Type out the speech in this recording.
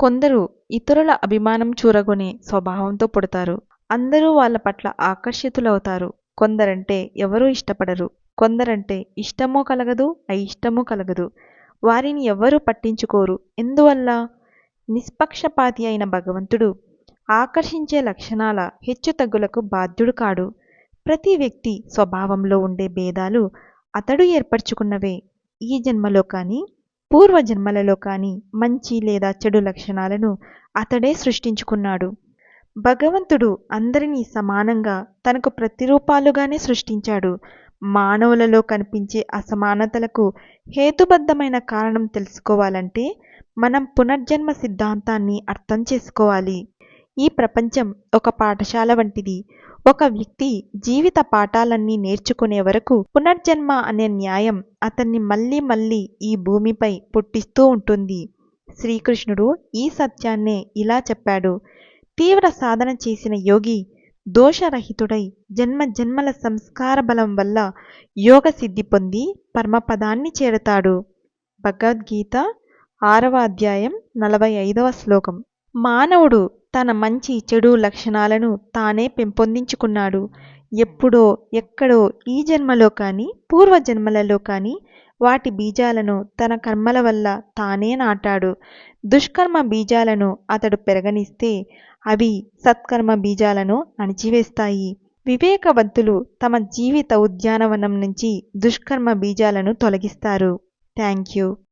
కొందరు ఇతరుల అభిమానం చూరగొనే స్వభావంతో పుడతారు. అందరూ వాళ్ళ పట్ల ఆకర్షితులవుతారు. కొందరంటే ఎవరూ ఇష్టపడరు. కొందరంటే ఇష్టమో కలగదు అయిష్టమో కలగదు. వారిని ఎవ్వరూ పట్టించుకోరు. ఎందువల్ల? నిష్పక్షపాతి అయిన భగవంతుడు ఆకర్షించే లక్షణాల హెచ్చుతగ్గులకు బాధ్యుడు కాడు. ప్రతి వ్యక్తి స్వభావంలో ఉండే భేదాలు అతడు ఏర్పరచుకున్నవే. ఈ జన్మలో కానీ పూర్వజన్మలలో కానీ మంచి లేదా చెడు లక్షణాలను అతడే సృష్టించుకున్నాడు. భగవంతుడు అందరినీ సమానంగా తనకు ప్రతిరూపాలుగానే సృష్టించాడు. మానవులలో కనిపించే అసమానతలకు హేతుబద్ధమైన కారణం తెలుసుకోవాలంటే మనం పునర్జన్మ సిద్ధాంతాన్ని అర్థం చేసుకోవాలి. ఈ ప్రపంచం ఒక పాఠశాల వంటిది. ఒక వ్యక్తి జీవిత పాఠాలన్నీ నేర్చుకునే వరకు పునర్జన్మ అనే న్యాయం అతన్ని మళ్ళీ మళ్ళీ ఈ భూమిపై పుట్టిస్తూ ఉంటుంది. శ్రీకృష్ణుడు ఈ సత్యాన్నే ఇలా చెప్పాడు. తీవ్ర సాధన చేసిన యోగి దోషరహితుడై జన్మ జన్మల సంస్కార బలం వల్ల యోగ సిద్ధి పొంది పరమపదాన్ని చేరతాడు. భగవద్గీత ఆరవ అధ్యాయం నలభై ఐదవ శ్లోకం. మానవుడు తన మంచి చెడు లక్షణాలను తానే పెంపొందించుకున్నాడు. ఎప్పుడో ఎక్కడో ఈ జన్మలో కానీ పూర్వజన్మలలో కానీ వాటి బీజాలను తన కర్మల వల్ల తానే నాటాడు. దుష్కర్మ బీజాలను అతడు పెరగనిస్తే అవి సత్కర్మ బీజాలను అణిచివేస్తాయి. వివేకవంతులు తమ జీవిత ఉద్యానవనం నుంచి దుష్కర్మ బీజాలను తొలగిస్తారు. Thank you.